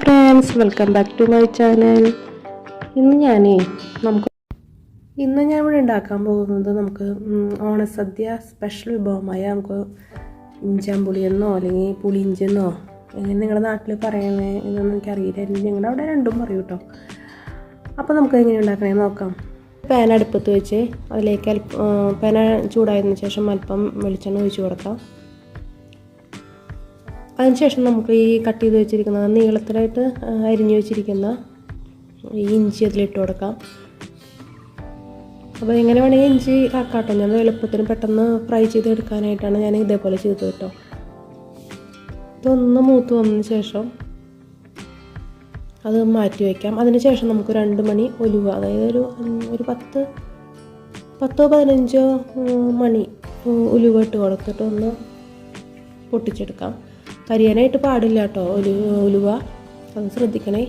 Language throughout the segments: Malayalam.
Friends welcome back to my channel ഇന്ന് ഞാനേ നമുക്ക് ഇന്ന് ഞാൻ ഇവിടെ ഉണ്ടാക്കാൻ പോകുന്നത് നമുക്ക് ഓണസദ്യ സ്പെഷ്യൽ വിഭവമായ നമുക്ക് ഇഞ്ചാമ്പുളിയെന്നോ അല്ലെങ്കിൽ പുളിയിഞ്ചെന്നോ എങ്ങനെ നിങ്ങളുടെ നാട്ടിൽ പറയണേ എന്നൊന്നും എനിക്കറിയില്ല ഞങ്ങളുടെ അവിടെ രണ്ടും പറയും കേട്ടോ അപ്പോൾ നമുക്ക് എങ്ങനെ ഉണ്ടാക്കണേ നോക്കാം. പാൻ അടുപ്പത്ത് വെച്ച് അതിലേക്ക് പാന ചൂടായതിനു ശേഷം അല്പം വെളിച്ചെണ്ണ ഒഴിച്ച് കൊടുക്കാം. അതിനുശേഷം നമുക്ക് ഈ കട്ട് ചെയ്ത് വെച്ചിരിക്കുന്ന നീളത്തിലായിട്ട് അരിഞ്ഞു വെച്ചിരിക്കുന്ന ഈ ഇഞ്ചി അതിലിട്ട് കൊടുക്കാം. അപ്പോൾ എങ്ങനെ വേണമെങ്കിൽ ഇഞ്ചി ആക്കാട്ടോ. ഞാൻ എളുപ്പത്തിന് പെട്ടെന്ന് ഫ്രൈ ചെയ്തെടുക്കാനായിട്ടാണ് ഞാൻ ഇതേപോലെ ചെയ്തത് കേട്ടോ. ഇതൊന്ന് മൂത്ത് വന്നതിന് ശേഷം അത് മാറ്റി വയ്ക്കാം അതിനുശേഷം നമുക്ക് രണ്ട് മണി ഒലുവ അതായത് ഒരു ഒരു പത്ത് പത്തോ പതിനഞ്ചോ മണി ഉലുവ ഇട്ട് കൊടുത്തിട്ട് ഒന്ന് പൊട്ടിച്ചെടുക്കാം. കരിയാനായിട്ട് പാടില്ല കേട്ടോ ഒലു ഉലുവ. അത് ശ്രദ്ധിക്കണേ.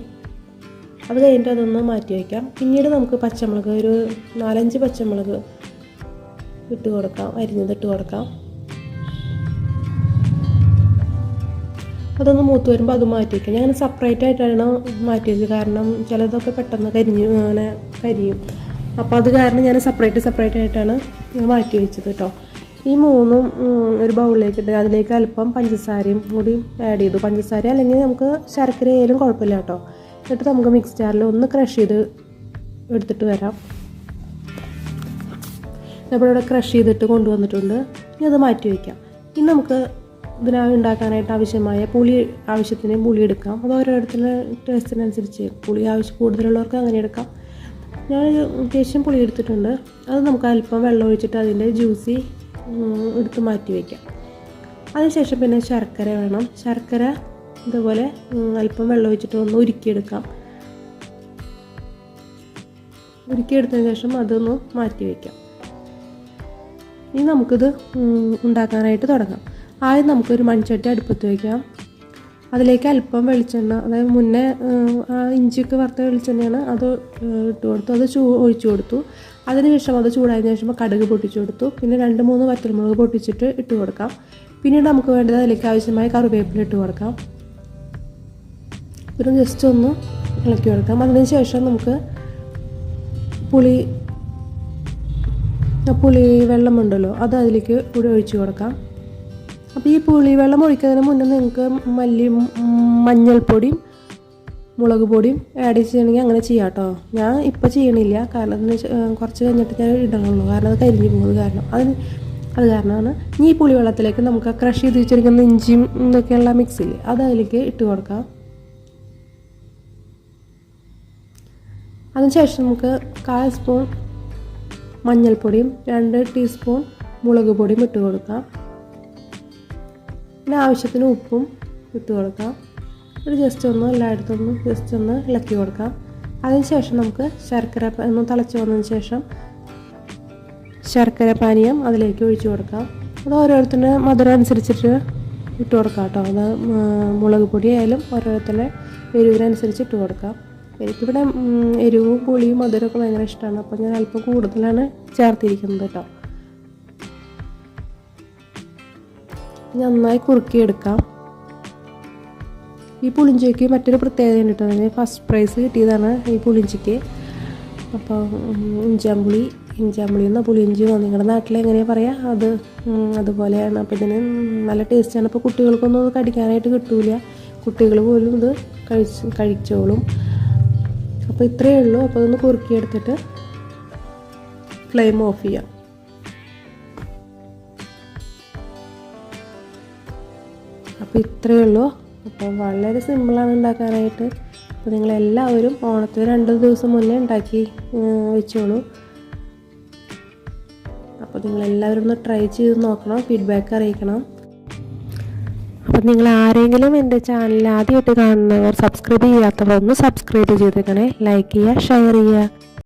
അത് കഴിഞ്ഞിട്ട് അതൊന്ന് മാറ്റി വയ്ക്കാം. പിന്നീട് നമുക്ക് പച്ചമുളക് ഒരു നാലഞ്ച് പച്ചമുളക് ഇട്ട് കൊടുക്കാം. അരിഞ്ഞത് ഇട്ട് കൊടുക്കാം. അതൊന്ന് മൂത്ത് വരുമ്പോൾ അത് മാറ്റി വയ്ക്കാം. ഞാൻ സെപ്പറേറ്റ് ആയിട്ടാണ് മാറ്റിയത്. കാരണം ചിലതൊക്കെ പെട്ടെന്ന് കരിഞ്ഞു അങ്ങനെ കരിയും. അപ്പോൾ അത് കാരണം ഞാൻ സെപ്പറേറ്റ് സെപ്പറേറ്റ് ആയിട്ടാണ് മാറ്റി വെച്ചത് കേട്ടോ ഈ മൂന്നും ഒരു ബൗളിലേക്ക് ഇട്ട് അതിലേക്ക് അല്പം പഞ്ചസാരയും കൂടി ആഡ് ചെയ്തു. പഞ്ചസാര അല്ലെങ്കിൽ നമുക്ക് ശർക്കര ആയാലും കുഴപ്പമില്ല കേട്ടോ. എന്നിട്ട് നമുക്ക് മിക്സ് ജാറിൽ ഒന്ന് ക്രഷ് ചെയ്ത് എടുത്തിട്ട് വരാം. നമ്മളിവിടെ ക്രഷ് ചെയ്തിട്ട് കൊണ്ടുവന്നിട്ടുണ്ട്. ഇനി അത് മാറ്റി വയ്ക്കാം ഇനി നമുക്ക് ഇതിനായി ഉണ്ടാക്കാനായിട്ട് ആവശ്യമായ പുളി ആവശ്യത്തിന് പുളി എടുക്കാം. അത് ഓരോരുത്തരുടെ ടേസ്റ്റിനനുസരിച്ച് പുളി ആവശ്യം കൂടുതലുള്ളവർക്ക് അങ്ങനെ എടുക്കാം. ഞാൻ അത്യാവശ്യം പുളി എടുത്തിട്ടുണ്ട്. അത് നമുക്ക് അല്പം വെള്ളം ഒഴിച്ചിട്ട് അതിന്റെ ജ്യൂസി എടുത്ത് മാറ്റി വയ്ക്കാം അതിനുശേഷം പിന്നെ ശർക്കര വേണം. ശർക്കര ഇതുപോലെ അല്പം വെള്ളം വെച്ചിട്ട് ഒന്ന് ഉരുക്കിയെടുക്കാം. ഉരുക്കിയെടുത്തതിന് ശേഷം അതൊന്ന് മാറ്റി വയ്ക്കാം ഇനി നമുക്കിത് ഉണ്ടാക്കാനായിട്ട് തുടങ്ങാം. ആദ്യം നമുക്കൊരു മൺചട്ടി അടുപ്പത്ത് വയ്ക്കാം അതിലേക്ക് അല്പം വെളിച്ചെണ്ണ അതായത് മുന്നേ ആ ഇഞ്ചിക്ക് വറുത്ത വെളിച്ചെണ്ണയാണ് അത് ഇട്ട് കൊടുത്തു. അത് ചൂ ഒഴിച്ചു കൊടുത്തു. അതിനുശേഷം അത് ചൂടായതിനു ശേഷം കടുക് പൊട്ടിച്ചു കൊടുത്തു. പിന്നെ രണ്ട് മൂന്ന് വറ്റൽമുളക് പൊട്ടിച്ചിട്ട് ഇട്ട് കൊടുക്കാം. പിന്നീട് നമുക്ക് വേണ്ടത് അതിലേക്ക് ആവശ്യമായ കറിവേപ്പില ഇട്ട് കൊടുക്കാം. പിന്നെ ജസ്റ്റ് ഒന്ന് ഇളക്കി കൊടുക്കാം. അതിന് ശേഷം നമുക്ക് പുളി പുളി വെള്ളമുണ്ടല്ലോ അത് അതിലേക്ക് കൂടി ഒഴിച്ചു കൊടുക്കാം. അപ്പോൾ ഈ പുളി വെള്ളം ഒഴിക്കുന്നതിന് മുന്നേ നിങ്ങൾക്ക് മല്ലി മഞ്ഞൾപ്പൊടിയും മുളക് പൊടിയും ആഡ് ചെയ്യണമെങ്കിൽ അങ്ങനെ ചെയ്യാം കേട്ടോ. ഞാൻ ഇപ്പോൾ ചെയ്യണില്ല. കാരണം എന്ന് വെച്ചാൽ കുറച്ച് കഴിഞ്ഞിട്ട് ഞാൻ ഇടണുള്ളൂ. കാരണം അത് കരിഞ്ഞു പോകുന്നത് കാരണം. അത് അത് കാരണമാണ്. ഇനി ഈ പുളി വെള്ളത്തിലേക്ക് നമുക്ക് ക്രഷ് ചെയ്ത് വെച്ചിരിക്കുന്ന ഇഞ്ചിയും ഇതൊക്കെയുള്ള മിക്സിൽ അത് അതിലേക്ക് ഇട്ട് കൊടുക്കാം. അതിനുശേഷം നമുക്ക് കാൽ സ്പൂൺ മഞ്ഞൾപ്പൊടിയും രണ്ട് ടീസ്പൂൺ മുളക് പൊടിയും ഇട്ട് കൊടുക്കാം. പിന്നെ ആവശ്യത്തിന് ഉപ്പും ഇട്ട് കൊടുക്കാം. ഒരു ജസ്റ്റ് ഒന്ന് എല്ലായിടത്തും ഒന്ന് ജസ്റ്റ് ഒന്ന് ഇളക്കി കൊടുക്കാം. അതിനുശേഷം നമുക്ക് ശർക്കര ഒന്ന് തിളച്ച് വന്നതിന് ശേഷം ശർക്കര പാനീയം അതിലേക്ക് ഒഴിച്ചു കൊടുക്കാം. അത് ഓരോരുത്തരുടെ മധുരം അനുസരിച്ചിട്ട് ഇട്ട് കൊടുക്കാം കേട്ടോ. അത് മുളക് പൊടി ആയാലും ഓരോരുത്തരുടെ എരിവിനനുസരിച്ച് ഇട്ട് കൊടുക്കാം. എനിക്കിവിടെ എരിവും പുളിയും മധുരമൊക്കെ ഭയങ്കര ഇഷ്ടമാണ് അപ്പോൾ ഞാൻ അല്പം കൂടുതലാണ് ചേർത്തിരിക്കുന്നത് കേട്ടോ. നന്നായി കുറുക്കിയെടുക്കാം. ഈ പുളിഞ്ചിക്ക് മറ്റൊരു പ്രത്യേകത ഉണ്ട് അതിന് ഫസ്റ്റ് പ്രൈസ് കിട്ടിയതാണ് ഈ പുളിഞ്ചിക്ക്. അപ്പോൾ ഇഞ്ചാമ്പുളി ഇഞ്ചാമ്പുളി എന്നോ പുളിയിഞ്ചിയോ നിങ്ങളുടെ നാട്ടിൽ എങ്ങനെയാണ് പറയുക അത് അതുപോലെയാണ്. അപ്പോൾ ഇതിന് നല്ല ടേസ്റ്റാണ് അപ്പോൾ കുട്ടികൾക്കൊന്നും അത് കടിക്കാനായിട്ട് കിട്ടൂല. കുട്ടികൾ പോലും ഇത് കഴിച്ച് കഴിച്ചോളും. അപ്പോൾ ഇത്രയേ ഉള്ളൂ. അപ്പോൾ അതൊന്ന് കുറുക്കിയെടുത്തിട്ട് ഫ്ലെയിം ഓഫ് ചെയ്യാം. അപ്പോൾ ഇത്രയേ ഉള്ളൂ. അപ്പോൾ വളരെ സിമ്പിളാണ് ഉണ്ടാക്കാനായിട്ട്. അപ്പോൾ നിങ്ങളെല്ലാവരും ഓണത്തിന് രണ്ട് ദിവസം മുന്നേ ഉണ്ടാക്കി വെച്ചോളൂ. അപ്പോൾ നിങ്ങളെല്ലാവരും ഒന്ന് ട്രൈ ചെയ്ത് നോക്കണം ഫീഡ്ബാക്ക് അറിയിക്കണം. അപ്പോൾ നിങ്ങൾ ആരെങ്കിലും എന്റെ ചാനൽ ആദ്യമായിട്ട് കാണുന്നവർ സബ്സ്ക്രൈബ് ചെയ്യാത്തവർ ഒന്ന് സബ്സ്ക്രൈബ് ചെയ്തേക്കണേ. ലൈക്ക് ചെയ്യുക ഷെയർ ചെയ്യുക.